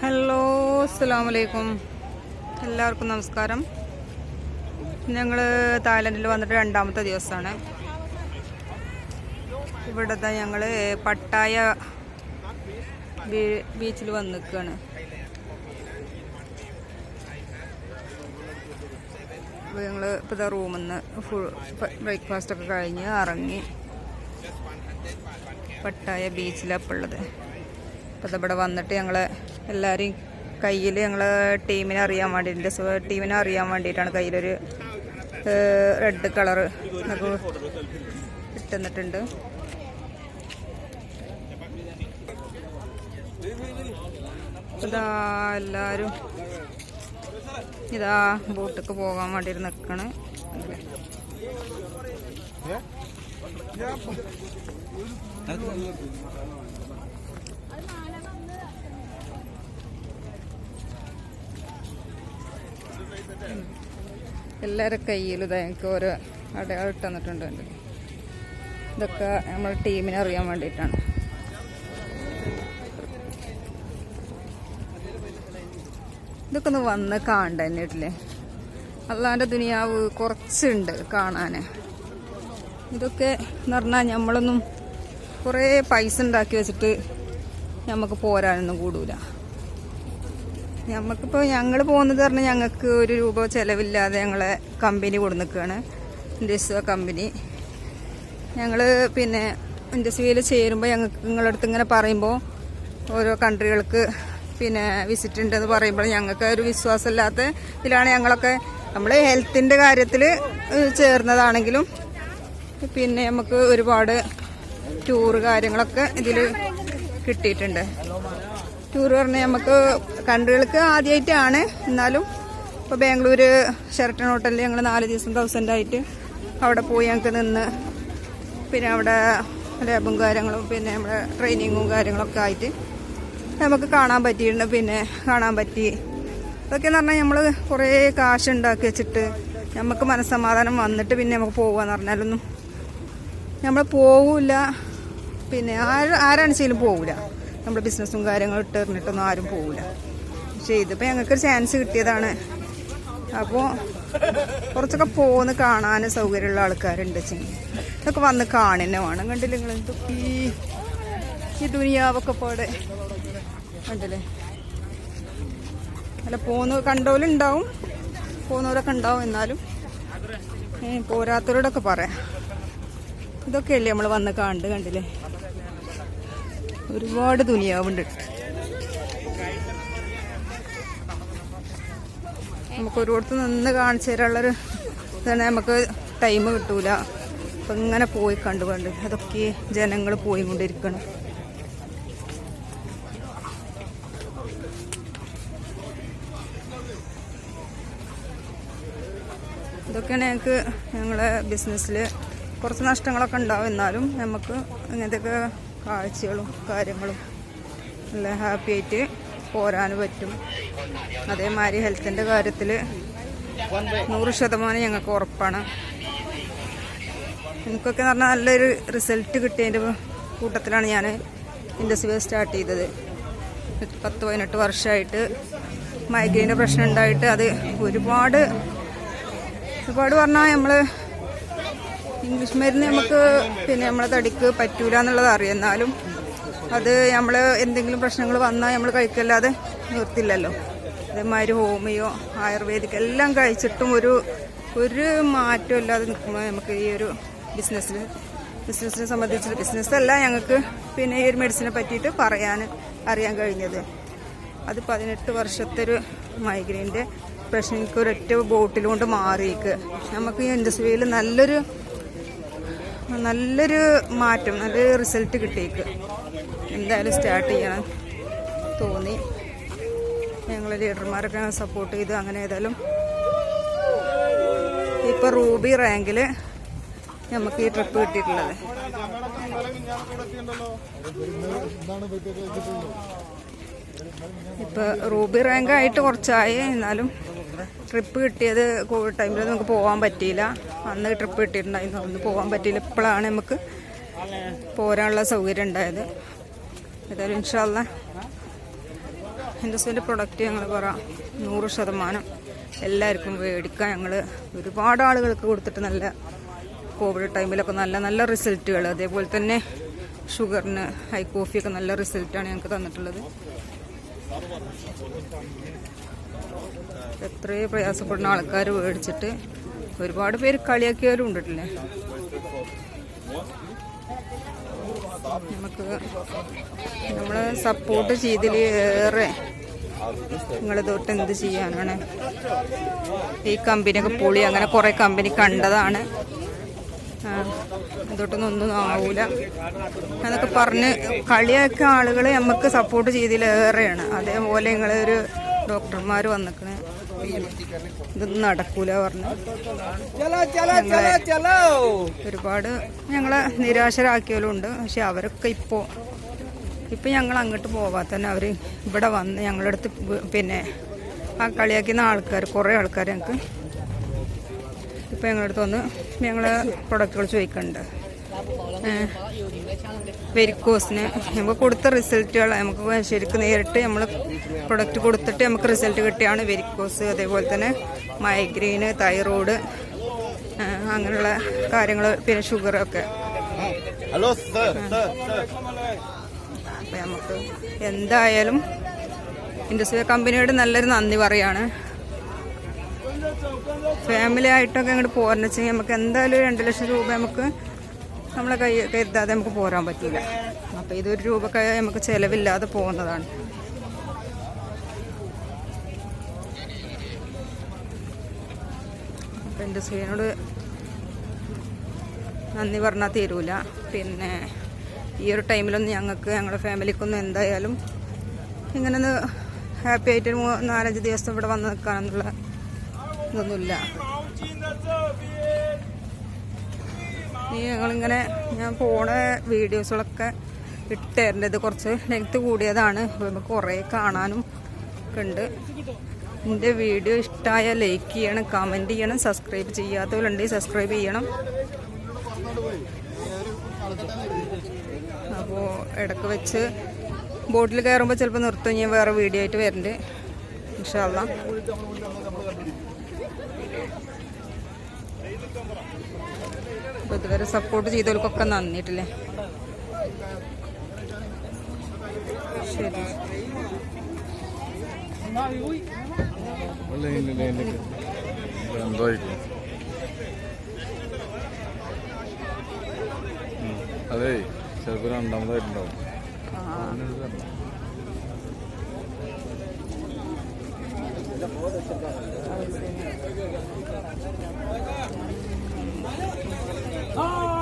Hello അസ്സാമലൈക്കും എല്ലാവർക്കും നമസ്കാരം. ഞങ്ങൾ തായ്ലൻഡിൽ വന്നിട്ട് രണ്ടാമത്തെ ദിവസമാണ് ഇവിടുത്തെ ഞങ്ങൾ പട്ടായ ബീച്ചിൽ വന്ന് നിൽക്കുകയാണ് അപ്പോൾ ഞങ്ങൾ ഇപ്പോൾ റൂമിൽ നിന്ന് ഫുൾ ബ്രേക്ക്ഫാസ്റ്റൊക്കെ കഴിഞ്ഞ് ഇറങ്ങി പട്ടായ ബീച്ചിലാണ് ഉള്ളത് അപ്പോൾ ഇവിടെ വന്നിട്ട് ഞങ്ങൾ എല്ലാവരെയും കയ്യിൽ ഞങ്ങൾ ടീമിനെ അറിയാൻ വേണ്ടിയിട്ടുണ്ട് സോ ടീമിനെ അറിയാൻ വേണ്ടിയിട്ടാണ് കയ്യിലൊരു റെഡ് കളർ നമുക്ക് ഇട്ടുന്നിട്ടുണ്ട്. ഇതാ എല്ലാവരും ഇതാ ബോട്ടിക്ക് പോകാൻ വേണ്ടിയിട്ട് നിൽക്കണ് എല്ലാവരുടെ കയ്യിലും ഇതായിക്ക് ഓരോ അടയാളം ഇട്ട് തന്നിട്ടുണ്ട് ഇതൊക്കെ നമ്മൾ ടീമിനെ അറിയാൻ വേണ്ടിയിട്ടാണ്. ഇതൊക്കെ ഒന്ന് വന്ന് കാണണ്ട എന്നിട്ടില്ലേ അള്ളാന്റെ ദുനിയാവ് കുറച്ചുണ്ട് കാണാൻ ഇതൊക്കെ എന്ന് പറഞ്ഞാൽ നമ്മളൊന്നും കുറേ പൈസ ഉണ്ടാക്കി വെച്ചിട്ട് നമുക്ക് പോരാനൊന്നും കൂടൂല. നമുക്കിപ്പോൾ ഞങ്ങൾ പോകുന്നത് പറഞ്ഞാൽ ഞങ്ങൾക്ക് ഒരു രൂപ ചിലവില്ലാതെ ഞങ്ങളെ കമ്പനി കൊണ്ടു കൊടുന്നിക്കുകയാണ് ഇൻഡസ്ട്രിയ കമ്പനി ഞങ്ങൾ പിന്നെ ഇൻഡസ്ട്രിയിൽ ചേരുമ്പോൾ ഞങ്ങൾക്ക് നിങ്ങളുടെ അടുത്ത് ഇങ്ങനെ പറയുമ്പോൾ ഓരോ കൺട്രികൾക്ക് പിന്നെ വിസിറ്റ് ഉണ്ടെന്ന് പറയുമ്പോൾ ഞങ്ങൾക്ക് ഒരു വിശ്വാസമില്ലാത്ത ഇതിലാണ് ഞങ്ങളൊക്കെ നമ്മൾ ഹെൽത്തിന്റെ കാര്യത്തിൽ ചേർന്നതാണെങ്കിലും പിന്നെ നമുക്ക് ഒരുപാട് ടൂറ് കാര്യങ്ങളൊക്കെ ഇതിൽ കിട്ടിയിട്ടുണ്ട്. ടൂർ പറഞ്ഞാൽ നമുക്ക് കൺട്രികൾക്ക് ആദ്യമായിട്ടാണ് എന്നാലും ഇപ്പോൾ ബാംഗ്ലൂർ ഷെറട്ടൺ ഹോട്ടലിൽ ഞങ്ങൾ നാല് ദിവസം തൗസൻഡായിട്ട് അവിടെ പോയി ഞങ്ങൾക്ക് നിന്ന്. പിന്നെ അവിടെ ലാബും കാര്യങ്ങളും പിന്നെ നമ്മുടെ ട്രെയിനിങ്ങും കാര്യങ്ങളൊക്കെ ആയിട്ട് നമുക്ക് കാണാൻ പറ്റിയിട്ടുണ്ട്. പിന്നെ കാണാൻ പറ്റി. അതൊക്കെ എന്ന് പറഞ്ഞാൽ നമ്മൾ കുറേ കാശ് ഉണ്ടാക്കി വെച്ചിട്ട് നമുക്ക് മനസ്സമാധാനം വന്നിട്ട് പിന്നെ നമുക്ക് പോകുകയെന്ന് പറഞ്ഞാലൊന്നും നമ്മൾ പോവില്ല. പിന്നെ ആര് ആരാണെങ്കിലും പോവില്ല നമ്മൾ ബിസിനസ്സും കാര്യങ്ങളും ഇട്ട് എറിഞ്ഞിട്ടൊന്നും ആരും പോവില്ല. പക്ഷേ ഇതിപ്പോൾ ഞങ്ങൾക്കൊരു ചാൻസ് കിട്ടിയതാണ്. അപ്പോൾ കുറച്ചൊക്കെ പോകുന്ന കാണാൻ സൗകര്യമുള്ള ആൾക്കാരുണ്ട് ചെങ്ങി ഇതൊക്കെ വന്ന് കാണുന്നെ വേണം. കണ്ടില്ല നിങ്ങൾ ഈ- ഈ ദുനിയാവൊക്കെ പോടെ. കണ്ടില്ലേ? അല്ല പോകുന്ന കണ്ടവരുണ്ടാവും പോകുന്നവരൊക്കെ ഉണ്ടാവും എന്നാലും. പോരാത്തവരോടൊക്കെ പറയാം. ഇതൊക്കെയല്ലേ നമ്മൾ വന്ന് കണ്ട് കണ്ടില്ലേ? ഒരുപാട് ദുനിയാവുണ്ട് നമുക്ക് ഒരുപാട് നിന്ന് കാണിച്ചു തരാനുള്ളൊരു ഇതാണ്. നമുക്ക് ടൈം കിട്ടൂല. അപ്പം ഇങ്ങനെ പോയി കണ്ടു കണ്ട്. അതൊക്കെ ജനങ്ങൾ പോയി കൊണ്ടിരിക്കണം ഇതൊക്കെയാണ് ഞങ്ങൾക്ക് ഞങ്ങളെ ബിസിനസ്സിൽ കുറച്ച് നഷ്ടങ്ങളൊക്കെ ഉണ്ടാവും. എന്നാലും നമുക്ക് ഇങ്ങനത്തെയൊക്കെ കാഴ്ചകളും കാര്യങ്ങളും നല്ല ഹാപ്പി ആയിട്ട് പോരാൻ പറ്റും. അതേമാതിരി ഹെൽത്തിന്റെ കാര്യത്തിൽ നൂറ് ശതമാനം ഞങ്ങൾക്ക് ഉറപ്പാണ്. എനിക്കൊക്കെ എന്ന് പറഞ്ഞാൽ നല്ലൊരു റിസൾട്ട് കിട്ടിയതിന്റെ കൂട്ടത്തിലാണ് ഞാൻ ഇൻഡസ്ട്രി സ്റ്റാർട്ട് ചെയ്തത്. പത്ത് പതിനെട്ട് വർഷമായിട്ട് മൈഗ്രെയിന്റെ പ്രശ്നം ഉണ്ടായിട്ട് അത് ഒരുപാട് ഒരുപാട് പറഞ്ഞാൽ നമ്മൾ ഇംഗ്ലീഷ് മരുന്ന് നമുക്ക് പിന്നെ നമ്മളെ തടിക്ക് പറ്റൂല എന്നുള്ളത് അറിയാം. എന്നാലും അത് നമ്മൾ എന്തെങ്കിലും പ്രശ്നങ്ങൾ വന്നാൽ നമ്മൾ കഴിക്കല്ലാതെ നിർത്തില്ലല്ലോ. അതേമാതിരി ഹോമിയോ ആയുർവേദിക് എല്ലാം കഴിച്ചിട്ടും ഒരു ഒരു മാറ്റം ഇല്ലാതെ നിൽക്കുമ്പോൾ നമുക്ക് ഈ ഒരു ബിസിനസ്സിൽ ബിസിനസ്സിനെ സംബന്ധിച്ച് ബിസിനസ്സല്ല ഞങ്ങൾക്ക് പിന്നെ ഈ ഒരു മെഡിസിനെ പറ്റിയിട്ട് പറയാൻ അറിയാൻ കഴിഞ്ഞത്. അത് പതിനെട്ട് വർഷത്തെ ഒരു മൈഗ്രെയിന്റെ പ്രശ്നം എനിക്ക് ഒരൊറ്റ ബോട്ടിലുകൊണ്ട് മാറിയിക്ക്. നമുക്ക് ഇൻഡസ്ട്രിയിൽ നല്ലൊരു നല്ലൊരു മാറ്റം നല്ലൊരു റിസൾട്ട് കിട്ടിയേക്ക്. എന്തായാലും സ്റ്റാർട്ട് ചെയ്യണം തോന്നി. ഞങ്ങൾ ലീഡർമാരൊക്കെ സപ്പോർട്ട് ചെയ്തു അങ്ങനെ ഏതായാലും ഇപ്പോൾ റൂബി റാങ്കിൽ നമുക്ക് ഈ ട്രിപ്പ് കിട്ടിയിട്ടുള്ളത്. ഇപ്പൊ റൂബി റാങ്ക് ആയിട്ട് കുറച്ചായി എന്നാലും ട്രിപ്പ് കിട്ടിയത് കോവിഡ് ടൈമിൽ നമുക്ക് പോകാൻ പറ്റിയില്ല. അന്ന് ട്രിപ്പ് കിട്ടിയിട്ടുണ്ടായിരുന്നു. അന്ന് പോകാൻ പറ്റിയില്ല. ഇപ്പോഴാണ് നമുക്ക് പോരാനുള്ള സൗകര്യം ഉണ്ടായത്. ഏതായാലും ഇൻഷാല്ല ഹിന്ദുസിന്റെ പ്രൊഡക്റ്റ് ഞങ്ങൾ പറ നൂറ് ശതമാനം എല്ലാവർക്കും മേടിക്കാം ഞങ്ങൾ ഒരുപാട് ആളുകൾക്ക് കൊടുത്തിട്ട് നല്ല കോവിഡ് ടൈമിലൊക്കെ നല്ല നല്ല റിസൾട്ടുകൾ അതേപോലെ തന്നെ ഷുഗറിന് ഹൈ കോഫിയൊക്കെ നല്ല റിസൾട്ടാണ് ഞങ്ങൾക്ക് തന്നിട്ടുള്ളത്. എത്രയോ പ്രയാസപ്പെടുന്ന ആൾക്കാർ മേടിച്ചിട്ട് ഒരുപാട് പേര് കളിയാക്കിയവരും ഉണ്ടല്ലേ നമുക്ക് നമ്മളെ സപ്പോർട്ട് ചെയ്തതിൽ ഏറെ നിങ്ങൾ തൊട്ട് എന്ത് ചെയ്യാനാണ്? ഈ കമ്പനിയൊക്കെ പൊളി അങ്ങനെ കുറെ കമ്പനി കണ്ടതാണ്. ആ, ഇതൊട്ടൊന്നും ഒന്നും ആവൂല. എന്നൊക്കെ പറഞ്ഞ് കളിയാക്കിയ ആളുകളെ നമുക്ക് സപ്പോർട്ട് ചെയ്തതിലേറെയാണ് അതേപോലെ നിങ്ങളൊരു ഡോക്ടർമാർ വന്നിക്കണ്. ഇത് നടക്കൂല പറഞ്ഞു. ഒരുപാട് ഞങ്ങളെ നിരാശരാക്കിയവരുണ്ട്. പക്ഷെ അവരൊക്കെ ഇപ്പോ ഇപ്പം ഞങ്ങൾ അങ്ങോട്ട് പോവാതെ തന്നെ അവർ ഇവിടെ വന്ന് ഞങ്ങളുടെ അടുത്ത് പിന്നെ ആ കളിയാക്കുന്ന ആൾക്കാർ കുറേ ആൾക്കാർ ഞങ്ങൾക്ക് ഇപ്പം ഞങ്ങളുടെ അടുത്ത് വന്ന് ഞങ്ങളെ പ്രൊഡക്റ്റുകൾ ചോദിക്കുന്നുണ്ട് വെരിക്കോസിന് നമുക്ക് കൊടുത്ത റിസൾട്ടുകൾ നമുക്ക് ശരിക്കും നേരിട്ട് നമ്മൾ പ്രൊഡക്റ്റ് കൊടുത്തിട്ട് നമുക്ക് റിസൾട്ട് കിട്ടിയാണ് വെരിക്കോസ്. അതേപോലെ തന്നെ മൈഗ്രെയിന് തൈറോയ്ഡ് അങ്ങനെയുള്ള കാര്യങ്ങൾ പിന്നെ ഷുഗറൊക്കെ ഹലോ അപ്പം നമുക്ക് എന്തായാലും ഇൻഡസ്ട്രിയൽ കമ്പനിയോട് നല്ലൊരു നന്ദി പറയാണ്. ഫാമിലി ആയിട്ടൊക്കെ അങ്ങോട്ട് പോരെന്ന് വെച്ചെങ്കിൽ നമുക്ക് എന്തായാലും രണ്ട് ലക്ഷം രൂപ നമുക്ക് നമ്മളെ കൈ കരുതാതെ നമുക്ക് പോരാൻ പറ്റില്ല അപ്പം ഇതൊരു രൂപക്കെ നമുക്ക് ചിലവില്ലാതെ പോകുന്നതാണ്. അപ്പം ഇൻഡസ്ട്രീനോട് നന്ദി പറഞ്ഞാൽ തീരൂല. പിന്നെ ഈ ഒരു ടൈമിലൊന്നും ഞങ്ങൾക്ക് ഞങ്ങളുടെ ഫാമിലിക്കൊന്നും എന്തായാലും ഇങ്ങനെ ഒന്ന് ഹാപ്പി ആയിട്ട് നാലഞ്ച് ദിവസം ഇവിടെ വന്ന് നിൽക്കാനെന്നുള്ള ഇതൊന്നുമില്ല. ഈ ഞങ്ങളിങ്ങനെ ഞാൻ പോണ വീഡിയോസുകളൊക്കെ ഇട്ടേരേണ്ടത് കുറച്ച് ലെങ്ത് കൂടിയതാണ്. നമുക്ക് കുറേ കാണാനും ഒക്കെ ഉണ്ട്. എന്റെ വീഡിയോ ഇഷ്ടമായ ലൈക്ക് ചെയ്യണം കമന്റ് ചെയ്യണം സബ്സ്ക്രൈബ് ചെയ്യാത്തവരുണ്ടെങ്കിൽ സബ്സ്ക്രൈബ് ചെയ്യണം. അപ്പോൾ ഇടയ്ക്ക് വെച്ച് ബോട്ടിൽ കയറുമ്പോൾ ചിലപ്പോൾ നിർത്തും. ഞാൻ വേറെ വീഡിയോ ആയിട്ട് വരുന്നുണ്ട് ഇൻഷാല്ല അപ്പോൾ ഇതുവരെ സപ്പോർട്ട് ചെയ്തവർക്കൊക്കെ നന്ദിട്ടില്ലേ ശരി. അതെ ചിലപ്പോൾ രണ്ടാമതായിട്ടുണ്ടാവും ああ